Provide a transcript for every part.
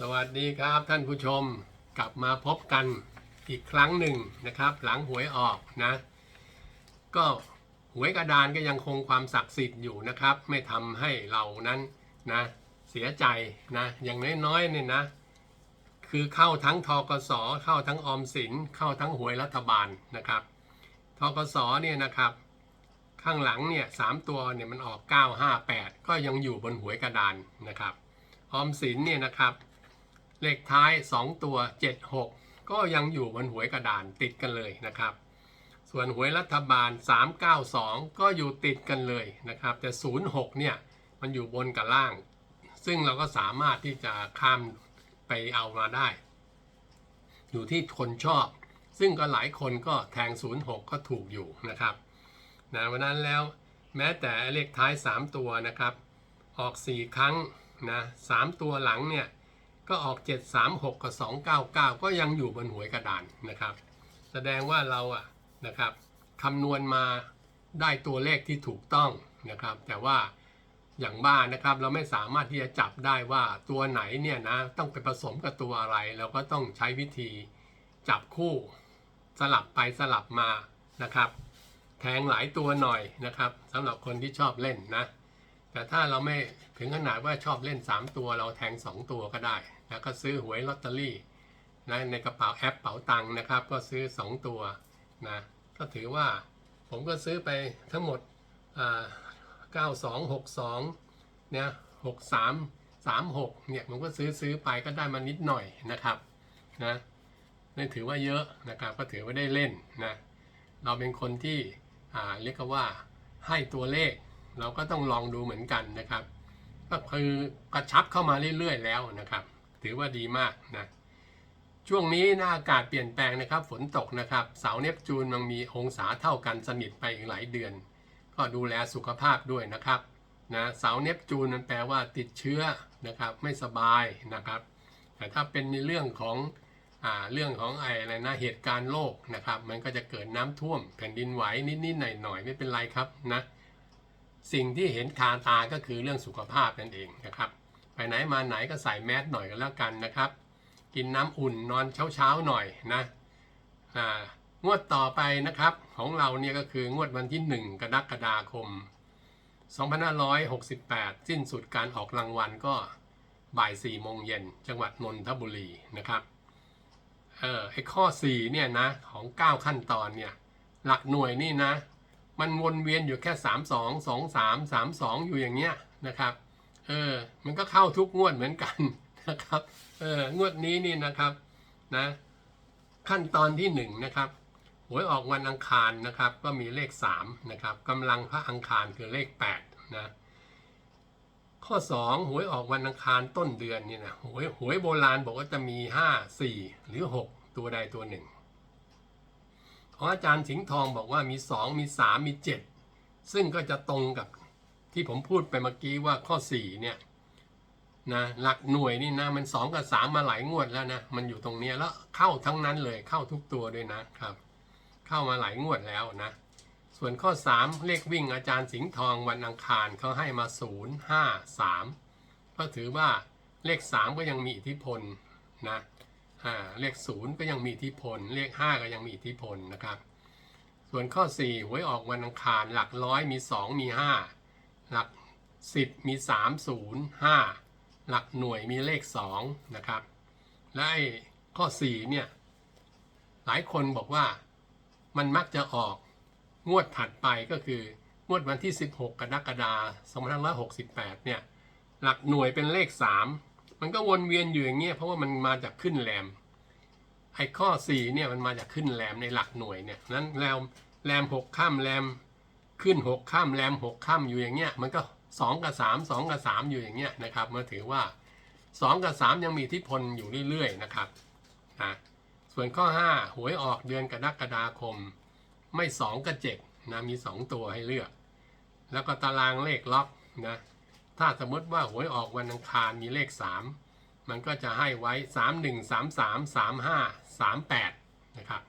สวัสดีครับท่านผู้ชมกลับมาพบกันอีกครั้งหนึ่งนะครับ หลังหวยออกนะ ก็หวยกระดานก็ยังคงความศักดิ์สิทธิ์อยู่นะครับ ไม่ทำให้เรานั้นนะเสียใจนะอย่างน้อยๆเนี่ยนะ คือเข้าทั้งทกสเข้าทั้งออมสินเข้าทั้งหวยรัฐบาลนะครับทกสเนี่ยนะครับ ข้างหลังเนี่ยสามตัวเนี่ยมันออก 958 ก็ยังอยู่บนหวยกระดานนะครับ ออมสินเนี่ยนะครับ เลขท้าย 2 ตัว 76 ก็ยังอยู่บนหวยกระดานติดกันเลยนะครับ ส่วนหวยรัฐบาล 392 ก็อยู่ติดกันเลยนะครับ แต่ 06 เนี่ย มันอยู่บนกับล่าง ซึ่งเราก็สามารถที่จะข้ามไปเอามาได้ อยู่ที่คนชอบ ซึ่งก็หลายคนก็แทง 06 ก็ถูกอยู่นะครับนะวันนั้นแล้วแม้แต่เลขท้าย 3 ตัวนะครับ ออก 4 ครั้งนะ3ตัวหลังเนี่ย ก็ออก 736 กับ 299 ก็ยังอยู่บนหวยกระดานนะครับ แสดงว่าเราอะนะครับคำนวณมาได้ตัวเลขที่ถูกต้องนะครับ แต่ว่าอย่างบ้านนะครับเราไม่สามารถที่จะจับได้ว่าตัวไหนเนี่ยนะต้องไปผสมกับตัวอะไรเราก็ต้องใช้วิธีจับคู่สลับไปสลับมานะครับ แทงหลายตัวหน่อยนะครับสำหรับคนที่ชอบเล่นนะ แต่ถ้าเราไม่ถึงขนาดว่าชอบเล่น 3 ตัวเราแทง 2 ตัวก็ได้ แล้วก็ซื้อหวยลอตเตอรี่นะในกระเป๋าแอปเป๋าตังค์นะครับ ก็ซื้อ 2 ตัวนะก็ถือว่าผมก็ซื้อไปทั้งหมดอ่า9262เนี่ย63 36เนี่ยผมก็ซื้อซื้อไปก็ได้มานิดหน่อยนะครับนะนี่ถือว่าเยอะนะครับก็ถือว่าได้เล่นนะเราเป็นคนที่เรียกว่าให้ตัวเลข เราก็ต้องลองดูเหมือนกันนะครับ ก็คือกระชับเข้ามาเรื่อยๆแล้วนะครับ ถือว่าดีมากนะช่วงนี้หน้าอากาศเปลี่ยนแปลงนะครับ ฝนตกนะครับ เสาเนปจูนมันมีองศาเท่ากันสนิทไปอีกหลายเดือน ก็ดูแลสุขภาพด้วยนะครับนะเสาเนปจูนมันแปลว่าติดเชื้อนะครับ ไม่สบายนะครับ แต่ถ้าเป็นในเรื่องของอ่าเรื่องของไอ้อะไรนะเหตุการณ์โลกนะครับ มันก็จะเกิดน้ำท่วมแผ่นดินไหวนิดๆหน่อยๆไม่เป็นไรครับนะสิ่งที่เห็นคาตาก็คือเรื่องสุขภาพนั่นเองนะครับ ไปไหนมาไหนก็ใส่แมสหน่อยกันแล้วกันนะครับ กินน้ำอุ่นนอนเช้าๆหน่อยนะอ่างวดต่อไปนะครับของเราเนี่ยก็คืองวดวันที่ 1 กรกฎาคม 2568 สิ้นสุดการออกรางวัลก็บ่าย4โมงเย็นจังหวัดนนทบุรีนะครับเออไอข้อ4เนี่ยนะของ 9 ขั้นตอนเนี่ยหลักหน่วยนี่นะ มันวนเวียนอยู่แค่ 3 2 2 3 3 2 อยู่อย่างเงี้ยนะครับ เออ มันก็เข้าทุกงวดเหมือนกันนะครับ เออ งวดนี้นี่นะครับ นะ ขั้นตอนที่1นะครับหวยออกวันอังคารนะครับ ก็มีเลข3นะครับกำลังพระอังคารคือเลข8นะ ข้อ2หวยออกวันอังคารต้นเดือนนี่นะหวยหวยโบราณบอกว่าจะมี5 4หรือ6ตัวใดตัวหนึ่งของอาจารย์สิงห์ทองบอกว่ามี2มี3มี7ซึ่งก็จะตรงกับ ที่ผมพูดไปเมื่อกี้ว่าข้อ4เนี่ยนะหลักหน่วยนี่นะมัน 2 กับ 3 มาหลายงวดแล้วนะ มันอยู่ตรงนี้แล้วเข้าทั้งนั้นเลยเข้าทุกตัวด้วยนะครับ เข้ามาหลายงวดแล้วนะ ส่วนข้อ 3 เลขวิ่งอาจารย์สิงห์ทองวันอังคารเขาให้มา 0 5 3 ก็ถือว่าเลข 3 ก็ยังมีอิทธิพลนะเลขศูนย์ก็ยังมีอิทธิพล เลข 5 ก็ยังมีอิทธิพลนะครับ ส่วนข้อ 4 หวยออกวันอังคารหลักร้อยมี 2 มี 5 หลัก 10 มี 3 0 5 หลักหน่วยมีเลข 2 นะครับ และไอ้ข้อ 4 เนี่ย หลายคนบอกว่ามันมักจะออกงวดถัดไปก็คืองวดวันที่ 16 กรกฎาคม2568 เนี่ย หลักหน่วยเป็นเลข 3 มันก็วนเวียนอยู่อย่างเงี้ยเพราะว่ามันมาจากขึ้นแรมไอ้ข้อ 4 เนี่ยมันมาจากขึ้นแรมในหลักหน่วยเนี่ยนั้นแรมแรมหกข้ามแรม ขึ้นหกข้ามแรมหกข้ามอยู่อย่างเงี้ยมันก็2กับ3 2กับ3อยู่อย่างเงี้ยนะครับมาถือว่า2กับ3ยังมีอิทธิพลอยู่เรื่อยๆนะครับนะส่วนข้อ5หวยออกเดือนกรกฎาคม ไม่2กับ7นะมี2ตัวให้เลือก แล้วก็ตารางเลขล็อกนะถ้าสมมติว่าหวยออกวันอังคารมีเลข3มันก็จะให้ไว้3 1 3 3 3 5 3 8นะครับ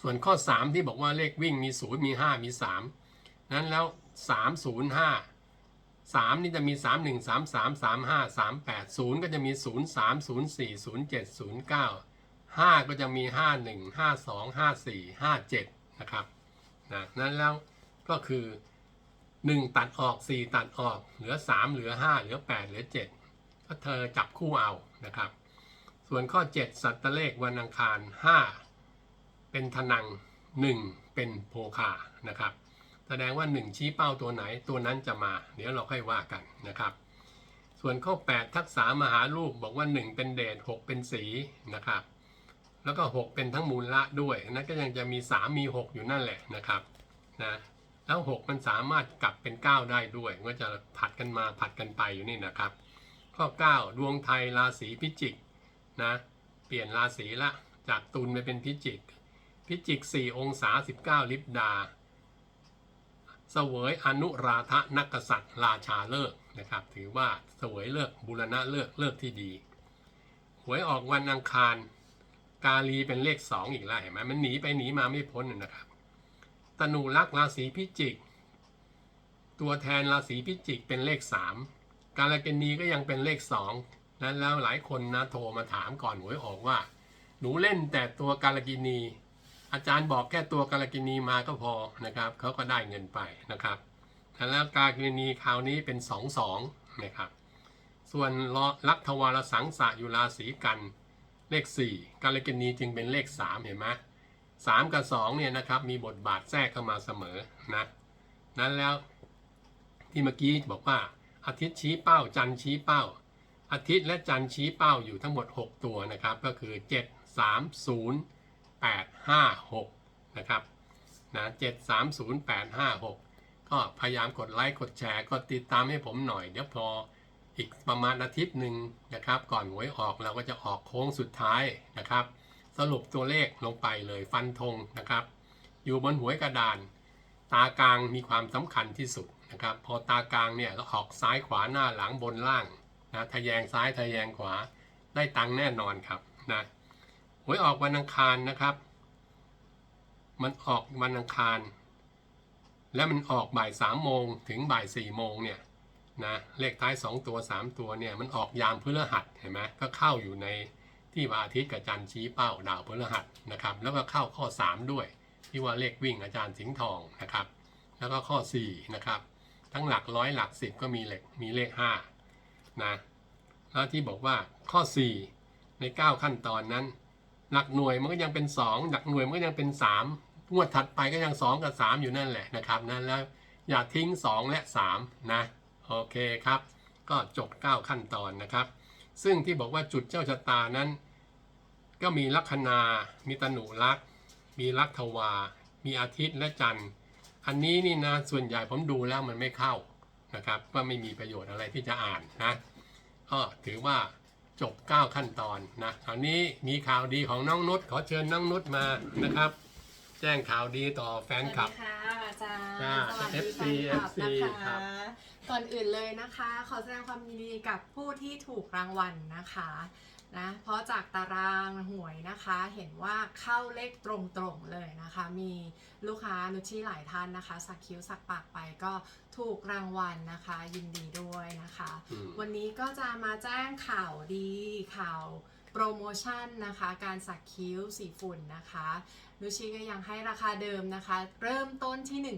ส่วนข้อ 3 ที่บอกว่าเลขวิ่งมี 0 มี 5 มี 3 นั้นแล้ว 3 0 5สามนี่จะมีสามหนึ่งสามสามสามห้าสามแปดศูนย์ก็จะมีศูนย์สามศูนย์สี่ศูนย์เจ็ดศูนย์เก้าห้าก็จะมีห้าหนึ่งห้าสองห้าสี่ห้าเจ็ดนะครับนะนั้นแล้วก็คือหนึ่งตัดออกสี่ตัดออก เหลือสามเหลือห้าเหลือแปดเหลือเจ็ดก็เธอจับคู่เอานะครับ ส่วนข้อ 7 สัตว์เลขวันอังคาร 5 เป็นทนัง 1 เป็นโพคานะครับ แสดงว่า 1 ชี้เป้าตัวไหนตัวนั้นจะมา เดี๋ยวเราค่อยว่ากันนะครับ ส่วนข้อ 8 ทักษะมหาลูกบอกว่า 1 เป็นเดช6เป็นสีนะครับ แล้วก็ 6 เป็นทั้งมูลละด้วยนั่นก็ยังจะมี 3 มี 6 อยู่นั่นแหละนะครับนะแล้ว 6 มันสามารถกลับเป็น 9 ได้ด้วย ก็จะผัดกันมาผัดกันไปอยู่นี่นะครับ ข้อ 9 ดวงไทยราศีพิจิกนะเปลี่ยนราศีละจากตุลไปเป็นพิจิก พิจิก 4 องศา 19 ลิบดา เสวยอนุราธนักษัตริย์ราชาเลิกนะครับ ถือว่าเสวยเลิกบุรณะเลิกเลิกที่ดี หวยออกวันอังคาร กาลีเป็นเลข 2 อีกแล้วเห็นไหมมันหนีไปหนีมาไม่พ้นนะครับตนูลักษ์ราศีพิจิก ตัวแทนราศีพิจิกเป็นเลข 3 การลกินีก็ยังเป็นเลข 2 นั้นแล้วหลายคนนะโทรมาถามก่อนหวยออกว่า หนูเล่นแต่ตัวกาลกินี อาจารย์บอกแค่ตัวกาลกินีมาก็พอนะครับเขาก็ได้เงินไปนะครับแล้วกาลกินีคราวนี้เป็น2 2นะครับส่วนลักทวารสังสะอยู่ราศีกันเลข 4 กาลกินีจึงเป็นเลข 3 เห็นไหมสามกับ2เนี่ยนะครับมีบทบาทแทรกเข้ามาเสมอนะนั้นแล้วที่เมื่อกี้บอกว่าอาทิตย์ชี้เป้าจันทร์ชี้เป้า อาทิตย์และจันทร์ชี้เป้าอยู่ทั้งหมด 6 ตัวนะครับ ก็คือ 7 3 0 8 5 6 นะครับนะ7 3 0 8 5 6 ก็พยายามกดไลค์กดแชร์กดติดตามให้ผมหน่อย เดี๋ยวพออีกประมาณอาทิตย์หนึ่งนะครับ ก่อนหวยออกเราก็จะออกโค้งสุดท้ายนะครับ สรุปตัวเลขลงไปเลยฟันธงนะครับ อยู่บนหวยกระดาน ตากลางมีความสำคัญที่สุดนะครับ พอตากลางเนี่ยก็ออกซ้ายขวาหน้าหลังบนล่างนะทะแยงซ้ายทะแยงขวาได้ตังค์แน่นอนครับนะ วยออกวันอังคารนะครับ มันออกวันอังคาร และมันออกบ่ายสามโมงถึงบ่ายสี่โมงเนี่ยนะเลขท้ายสองตัวสามตัวเนี่ยมันออกยามพฤหัสเห็นไหมก็เข้าอยู่ในที่วันอาทิตย์กับจันทร์ชี้เป้าดาวพฤหัสนะครับ แล้วก็เข้าข้อ 3 ด้วย ที่ว่าเลขวิ่งอาจารย์สิงห์ทองนะครับ แล้วก็ข้อ4นะครับทั้งหลักร้อยหลักสิบก็มีเลขมีเลข5นะแล้วที่บอกว่าข้อ 4 ใน 9 ขั้นตอนนั้น หลักหน่วยมันก็ยังเป็น 2 หลักหน่วยมันก็ยังเป็น 3 งวดถัดไปก็ยัง 2 กับ 3 อยู่นั่นแหละนะครับนั้นแล้วอย่าทิ้ง 2 และ 3 นะ โอเคครับ ก็จบ 9 ขั้นตอนนะครับ ซึ่งที่บอกว่าจุดเจ้าชะตานั้น ก็มีลัคนา มีตนุลักษ์มีลักทวา มีอาทิตย์และจันทร์ อันนี้นี่นะส่วนใหญ่ผมดูแล้วมันไม่เข้านะครับก็ไม่มีประโยชน์อะไรที่จะอ่านนะก็ถือว่า จบ 9 ขั้นตอนนะคราวนี้มีข่าวดีของน้องนุชขอเชิญน้องนุชมานะครับ แจ้งข่าวดีต่อแฟนคลับ สวัสดีค่ะอาจารย์จ้าสวัสดี FC แฟนคลับ FC นะครัคะบ ก่อนอื่นเลยนะคะ ขอแสดงความยินดีกับผู้ที่ถูกรางวัลนะคะ นะเพราะจากตารางหวยนะคะเห็นว่าเข้าเลขตรงๆเลยนะคะ มีลูกค้านุชชี่หลายท่านนะคะ สักคิ้วสักปากไปก็ถูกรางวัลนะคะ ยินดีด้วยนะคะอืมวันนี้ก็จะมาแจ้งข่าวดีข่าวโปรโมชั่นนะคะ การสักคิ้วสีฝุ่นนะคะ นุชชีก็ยังให้ราคาเดิมนะคะ เริ่มต้นที่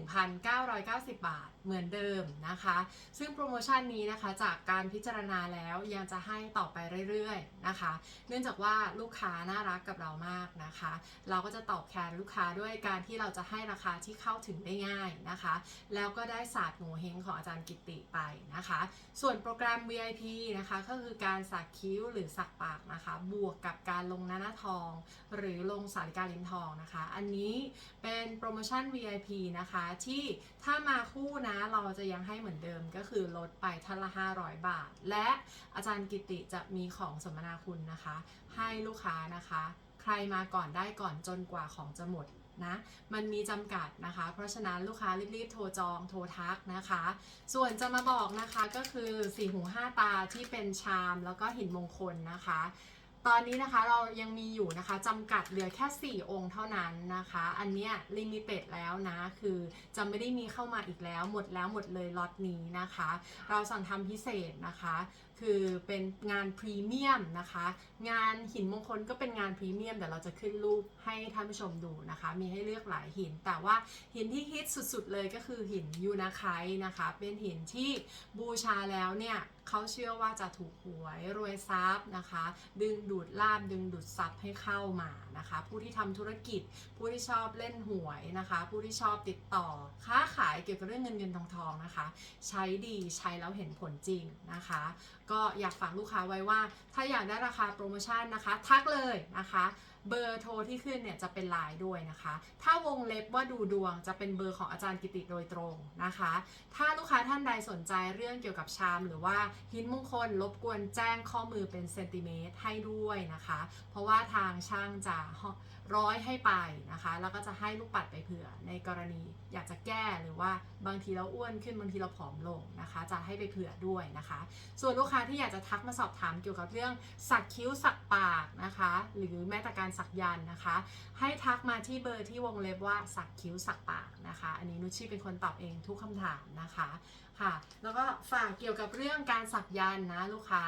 1,990 บาทเหมือนเดิมนะคะ ซึ่งโปรโมชั่นนี้นะคะจากการพิจารณาแล้วยังจะให้ต่อไปเรื่อยๆนะคะ เนื่องจากว่าลูกค้าน่ารักกับเรามากนะคะ เราก็จะตอบแทนลูกค้าด้วยการที่เราจะให้ราคาที่เข้าถึงได้ง่ายนะคะ แล้วก็ได้ศาสตร์โงเฮงของอาจารย์กิติไปนะคะ ส่วนโปรแกรม VIP นะคะก็คือการสักคิ้วหรือสักปากนะคะ บวกกับการลงหน้าหน้าทอง หรือลงสาริกาลิ้นทองนะคะ อันนี้เป็นโปรโมชั่น VIP นะคะ ที่ถ้ามาคู่นะเราจะยังให้เหมือนเดิมก็คือลดไปท่านละ 500 บาท และอาจารย์กิติจะมีของสมนาคุณนะคะ ให้ลูกค้านะคะ ใครมาก่อนได้ก่อนจนกว่าของจะหมดนะมันมีจำกัดนะคะ เพราะฉะนั้นลูกค้ารีบๆ โทรจองโทรทักนะคะ ส่วนจะมาบอกนะคะก็คือสีหูห้าตาที่เป็นชามแล้วก็หินมงคลนะคะ ตอนนี้นะคะเรายังมีอยู่นะคะจำกัดเหลือแค่ 4 องค์เท่านั้นนะคะ อันเนี้ยลิมิเต็ดแล้วนะ คือจะไม่ได้มีเข้ามาอีกแล้วหมดแล้วหมดเลยล็อตนี้นะคะ เราสั่งทำพิเศษนะคะคือเป็นงานพรีเมียมนะคะ งานหินมงคลก็เป็นงานพรีเมียมเดี๋ยวเราจะขึ้นรูปให้ท่านผู้ชมดูนะคะ มีให้เลือกหลายหิน แต่ว่าหินที่ฮิตสุดๆเลยก็คือหินยูนาไคนะคะ เป็นหินที่บูชาแล้วเนี่ยเขาเชื่อว่าจะถูกหวยรวยทรัพย์นะคะ ดึงดูดลาบดึงดูดทรัพย์ให้เข้ามานะคะ ผู้ที่ทำธุรกิจ ผู้ที่ชอบเล่นหวยนะคะ ผู้ที่ชอบติดต่อค้าขายเกี่ยวกับเรื่องเงินเงินทองทองนะคะ ใช้ดีใช้แล้วเห็นผลจริงนะคะก็อยากฝากลูกค้าไว้ว่า ถ้าอยากได้ราคาโปรโมชั่นนะคะ ทักเลยนะคะ เบอร์โทรที่ขึ้นเนี่ยจะเป็นไลน์ด้วยนะคะ ถ้าวงเล็บว่าดูดวงจะเป็นเบอร์ของอาจารย์กิติโดยตรงนะคะ ถ้าลูกค้าท่านใดสนใจเรื่องเกี่ยวกับชาม หรือว่าหินมงคลรบกวนแจ้งข้อมือเป็นเซนติเมตรให้ด้วยนะคะ เพราะว่าทางช่างจะ ร้อยให้ไปนะคะ แล้วก็จะให้ลูกปัดไปเผื่อ ในกรณีอยากจะแก้หรือว่าบางทีเราอ้วนขึ้นบางทีเราผอมลงนะคะ จะให้ไปเผื่อด้วยนะคะ ส่วนลูกค้าที่อยากจะทักมาสอบถามเกี่ยวกับเรื่องสักคิ้วสักปากนะคะ หรือแม้แต่การสักยันนะคะ ให้ทักมาที่เบอร์ที่วงเล็บว่าสักคิ้วสักปากนะคะ อันนี้นุชชี่เป็นคนตอบเองทุกคำถามนะคะค่ะ แล้วก็ฝากเกี่ยวกับเรื่องการสักยันนะลูกค้า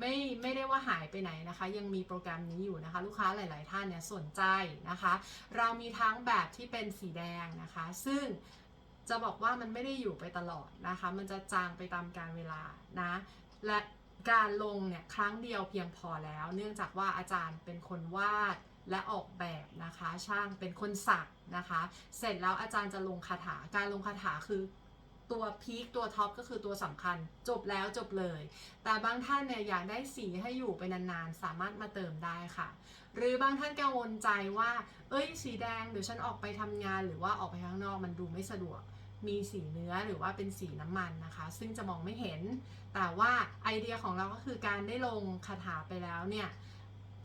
ไม่ไม่ได้ว่าหายไปไหนนะคะ ยังมีโปรแกรมนี้อยู่นะคะ ลูกค้าหลาย ๆ ท่านเนี่ยสนใจนะคะ เรามีทั้งแบบที่เป็นสีแดงนะคะ ซึ่งจะบอกว่ามันไม่ได้อยู่ไปตลอดนะคะ มันจะจางไปตามกาลเวลานะ และการลงเนี่ยครั้งเดียวเพียงพอแล้ว เนื่องจากว่าอาจารย์เป็นคนวาดและออกแบบนะคะ ช่างเป็นคนสักนะคะ เสร็จแล้วอาจารย์จะลงคาถา การลงคาถาคือ ตัวพีคตัวท็อปก็คือตัวสำคัญ จบแล้วจบเลย แต่บางท่านเนี่ยอยากได้สีให้อยู่ไปนานๆ สามารถมาเติมได้ค่ะ หรือบางท่านกังวลใจว่า เอ้ยสีแดงเดี๋ยวฉันออกไปทำงาน หรือว่าออกไปข้างนอกมันดูไม่สะดวกมีสีเนื้อหรือว่าเป็นสีน้ำมันนะคะ ซึ่งจะมองไม่เห็น แต่ว่าไอเดียของเราก็คือการได้ลงคาถาไปแล้วเนี่ย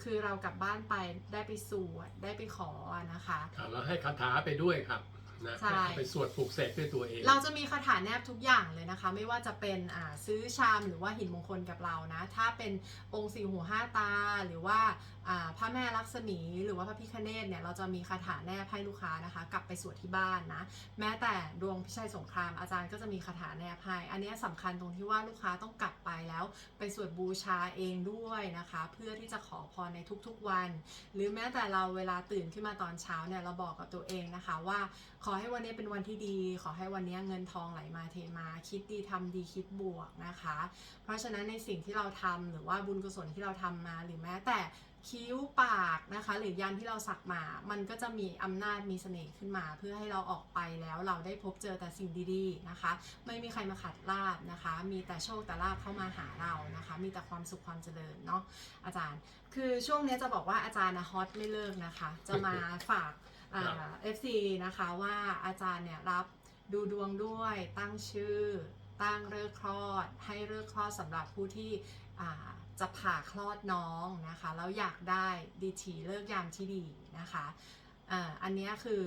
คือเรากลับบ้านไปได้ไปสวดได้ไปขอนะคะครับแล้วให้คาถาไปด้วยครับ นะใช่ ไปสวดปลุกเสกด้วยตัวเอง เราจะมีคาถาแนบทุกอย่างเลยนะคะ ไม่ว่าจะเป็นอ่าซื้อชามหรือว่าหินมงคลกับเรานะ ถ้าเป็นองค์สี่หูห้าตา หรือว่าอ่าพระแม่ลักษมีหรือว่าพระพิฆเนศเนี่ยเราจะมีคาถาแนบให้ลูกค้านะคะ กลับไปสวดที่บ้านนะ แม้แต่ดวงพิชัยสงครามอาจารย์ก็จะมีคาถาแนบให้อันเนี้ยสำคัญตรงที่ว่าลูกค้าต้องกลับไปแล้ว ไปสวดบูชาเองด้วยนะคะ เพื่อที่จะขอพรในทุกๆวัน หรือแม้แต่เราเวลาตื่นขึ้นมาตอนเช้าเนี่ยเราบอกกับตัวเองนะคะว่า ขอให้วันนี้เป็นวันที่ดี ขอให้วันนี้เงินทองไหลมาเทมา คิดดีทำดีคิดบวกนะคะ เพราะฉะนั้นในสิ่งที่เราทำหรือว่าบุญกุศลที่เราทำมาหรือแม้แต่คิ้วปากนะคะ หรือยันที่เราสักมา มันก็จะมีอำนาจมีเสน่ห์ขึ้นมา เพื่อให้เราออกไปแล้วเราได้พบเจอแต่สิ่งดีๆนะคะ ไม่มีใครมาขัดลาบนะคะ มีแต่โชคแต่ลาบเข้ามาหาเรานะคะ มีแต่ความสุขความเจริญเนาะอาจารย์ คือช่วงนี้จะบอกว่าอาจารย์นะฮอตไม่เลิกนะคะ จะมาฝาก อ่า FC นะคะว่าอาจารย์เนี่ยรับดูดวงด้วยตั้งชื่อ ตั้งเลิกคลอด ให้เลิกคลอดสำหรับผู้ที่อ่าจะผ่าคลอดน้องนะคะแล้วอยากได้ดีทีเลิกยามที่ดีนะคะอ่าอันเนี้ยคือ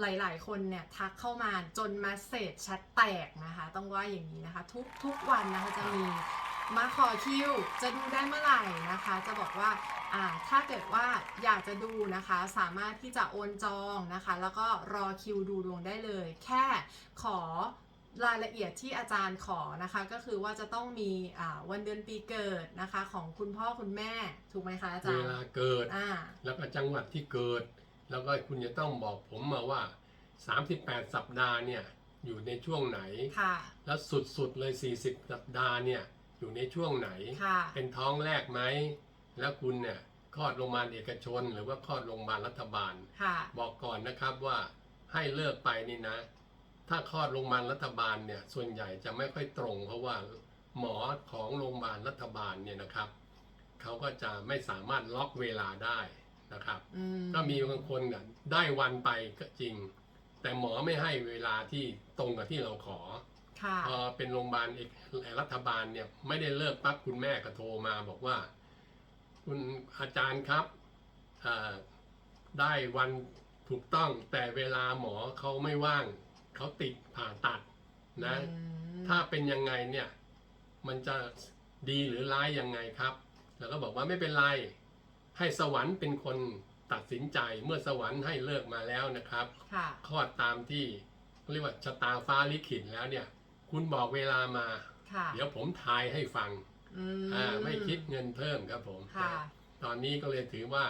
หลาย ๆ คนเนี่ยทักเข้ามาจนมาเสจแชทแตกนะคะ ต้องว่าอย่างนี้นะคะ ทุกทุกวันนะคะจะมี มาขอคิวจะดูได้เมื่อไหร่นะคะ จะบอกว่าอ่าถ้าเกิดว่าอยากจะดูนะคะ สามารถที่จะโอนจองนะคะ แล้วก็รอคิวดูดวงได้เลย แค่ขอรายละเอียดที่อาจารย์ขอนะคะ ก็คือว่าจะต้องมีอ่าวันเดือนปีเกิดนะคะ ของคุณพ่อคุณแม่ถูกไหมคะอาจารเวย์ลาเกิดอ่าแล้วก็จังหวัดที่เกิด แล้วก็คุณจะต้องบอกผมมาว่า 38 สัปดาห์เนี่ยอยู่ในช่วงไหนค่ะแล้วสุดๆเลย 40 สัปดาห์เนี่ย อยู่ในช่วงไหน ค่ะเป็นท้องแรกไหม แล้วคุณเนี่ยคลอดโรงพยาบาลเอกชน หรือว่าคลอดโรงพยาบาลรัฐบาล ค่ะ บอกก่อนนะครับว่าให้เลิกไปนี่นะ ถ้าคลอดโรงพยาบาลรัฐบาลเนี่ยส่วนใหญ่จะไม่ค่อยตรง เพราะว่าหมอของโรงพยาบาลรัฐบาลเนี่ยนะครับเขาก็จะไม่สามารถล็อกเวลาได้นะครับ อืมก็มีบางคนเนี่ยได้วันไปก็จริง แต่หมอไม่ให้เวลาที่ตรงกับที่เราขอ ค่ะพอเป็นโรงพยาบาลเอกรัฐบาลเนี่ยไม่ได้เลิกปั๊บคุณแม่ก็โทรมาบอกว่า คุณอาจารย์ครับเอ่อได้วันถูกต้องแต่เวลาหมอเขาไม่ว่างเขาติดผ่าตัดนะอืมถ้าเป็นยังไงเนี่ยมันจะดีหรือร้ายยังไงครับ แล้วก็บอกว่าไม่เป็นไร ให้สวรรค์เป็นคนตัดสินใจเมื่อสวรรค์ให้เลิกมาแล้วนะครับค่ะคลอดตามที่เรียกว่าชะตาฟ้าลิขิตแล้วเนี่ย คุณบอกเวลามา ค่ะ เดี๋ยวผมทายให้ฟังอือ่าไม่คิดเงินเพิ่มครับผมค่ะ ตอนนี้ก็เลยถือว่า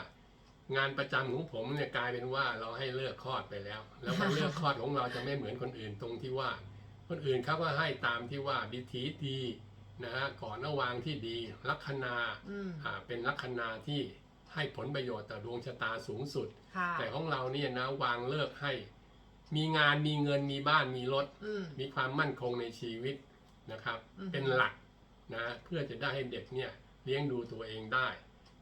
งานประจำของผมเนี่ยกลายเป็นว่าเราให้เลิกคลอดไปแล้ว แล้ววันเลิกคลอดของเราจะไม่เหมือนคนอื่นตรงที่ว่า คนอื่นเขาก็ให้ตามที่ว่าดิถีดีนะฮะก่อนระวางที่ดีลัคนาอืมอ่าเป็นลัคนาที่ให้ผลประโยชน์ต่อดวงชะตาสูงสุด ค่ะ แต่ของเราเนี่ยนะวางเลิกให้ มีงานมีเงินมีบ้านมีรถ อืม มีความมั่นคงในชีวิตนะครับ อือฮึเป็นหลักนะเพื่อจะได้ให้เด็กเนี่ยเลี้ยงดูตัวเองได้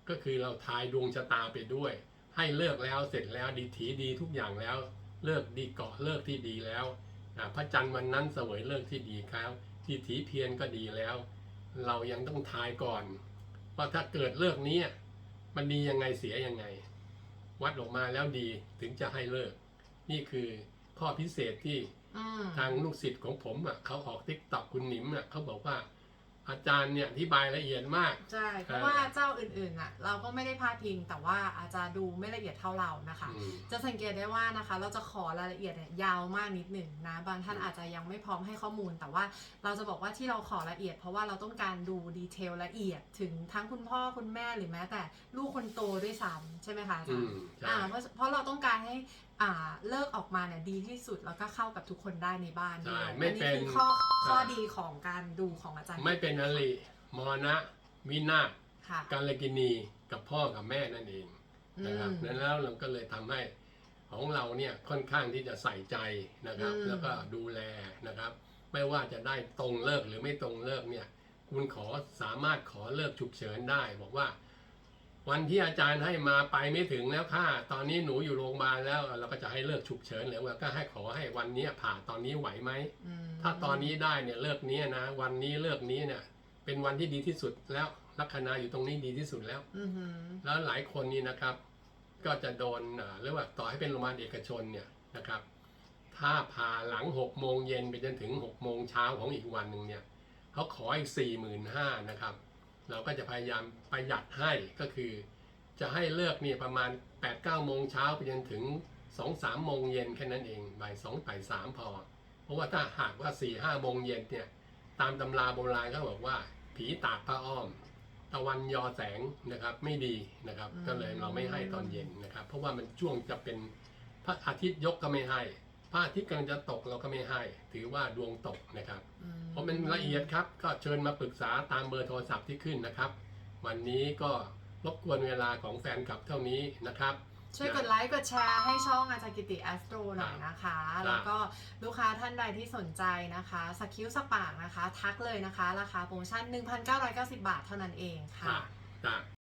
ก็คือเราทายดวงชะตาไปด้วย ให้เลิกแล้วเสร็จแล้วดีถีดีทุกอย่างแล้ว เลิกดีเกาะเลิกที่ดีแล้วนะพระจันทร์วันนั้นเสวยเลิกที่ดีครับที่ถีเพียรก็ดีแล้ว เรายังต้องทายก่อนว่าถ้าเกิดเลิกเนี้ยมันดียังไงเสียยังไง วัดออกมาแล้วดีถึงจะให้เลิก นี่คือ ข้อพิเศษที่อืมทางลูกศิษย์ของผมอะเขาออกทิกตอกคุณหนิมอะเขาบอกว่า อาจารย์เนี่ยอธิบายละเอียดมาก ใช่เพราะว่าเจ้าอื่นๆอะ เราก็ไม่ได้พาดพิงแต่ว่าอาจจะดูไม่ละเอียดเท่าเรานะคะ อืม จะสังเกตได้ว่านะคะ เราจะขอรายละเอียดเนี่ยยาวมากนิดหนึ่งนะบางท่านอาจจะยังไม่พร้อมให้ข้อมูล แต่ว่าเราจะบอกว่าที่เราขอละเอียด เพราะว่าเราต้องการดูดีเทลละเอียดถึงทั้งคุณพ่อคุณแม่หรือแม้แต่ลูกคนโตด้วยซ้ำใช่ไหมคะอาจาอืรย์มใช่ อ่าเพราะเพราะเราต้องการให้ อ่าเลิกออกมาเนี่ยดีที่สุดแล้วก็เข้ากับทุกคนได้ในบ้านด้วยใช่อัไม่นี้เป็นคือข้อข้อใช่ ดีของการดูของอาจารย์ไม่เป็นอริมรณะวินาศค่ะการลกินีกับพ่อกับแม่นั่นเองนะครับอืม นั้นแล้วเราก็เลยทำให้ของเราเนี่ยค่อนข้างที่จะใส่ใจนะครับ อืม แล้วก็ดูแลนะครับ ไม่ว่าจะได้ตรงเลิกหรือไม่ตรงเลิกเนี่ย คุณขอสามารถขอเลิกฉุกเฉินได้ บอกว่า วันที่อาจารย์ให้มาไปไม่ถึงแล้วค่ะตอนนี้หนูอยู่โรงพยาบาลแล้ว เราก็จะให้เลิกฉุกเฉินหรือว่าก็ให้ขอให้วันเนี้ยผ่าตอนนี้ไหวไหมอืมถ้าตอนนี้ได้เนี่ยเลิกนี้นะ วันนี้เลิกนี้เนี่ย เป็นวันที่ดีที่สุดแล้วลัคนาอยู่ตรงนี้ดีที่สุดแล้วอือหือแล้วหลายคนนี่นะครับ ก็จะโดนเอ่อเรียกว่าต่อให้เป็นโรงพยาบาลเอกชนเนี่ยนะครับ ถ้าผ่าหลังหกโมงเย็นไปจนถึงหกโมงเช้าของอีกวันหนึ่งเนี่ยเขาขออีกสี่หมื่นห้านะครับ เราก็จะพยายามประหยัดให้ก็คือ จะให้เลิกเนี่ยประมาณ8ปดเก้าโมงเช้าไปจนถึง2องสามโมงเย็นแค่นั้นเองบ่ายสองบ่ายสามพอ เพราะว่าถ้าหากว่า4ี่ห้าโมงเย็นเนี่ยตามตำราโบราณเขาบอกว่า ผีตากผ้าอ้อม ตะวันยอแสงนะครับไม่ดีนะครับ ก็เลยเราไม่ให้ตอนเย็นนะครับ เพราะว่ามันช่วงจะเป็นพระอาทิตย์ยกก็ไม่ให้ ระอาทิตย์กำลังจะตกเราก็ไม่ให้ ถือว่าดวงตกนะครับอืมเพราะมันละเอียดครับก็เชิญมาปรึกษาตามเบอร์โทรศัพท์ที่ขึ้นนะครับ วันนี้ก็รบกวนเวลาของแฟนคลับเท่านี้นะครับ ช่วยกดไลค์กดแชร์ให้ช่องอาจารย์กิติแอสโตรหน่อยนะคะครับแล้วก็ลูกค้าท่านใดที่สนใจนะคะสักคิ้วสกปากนะคะ ทักเลยนะคะ ราคาโปรโมชั่น 1,990 บาทเท่านั้นเองค่ะจ้ะ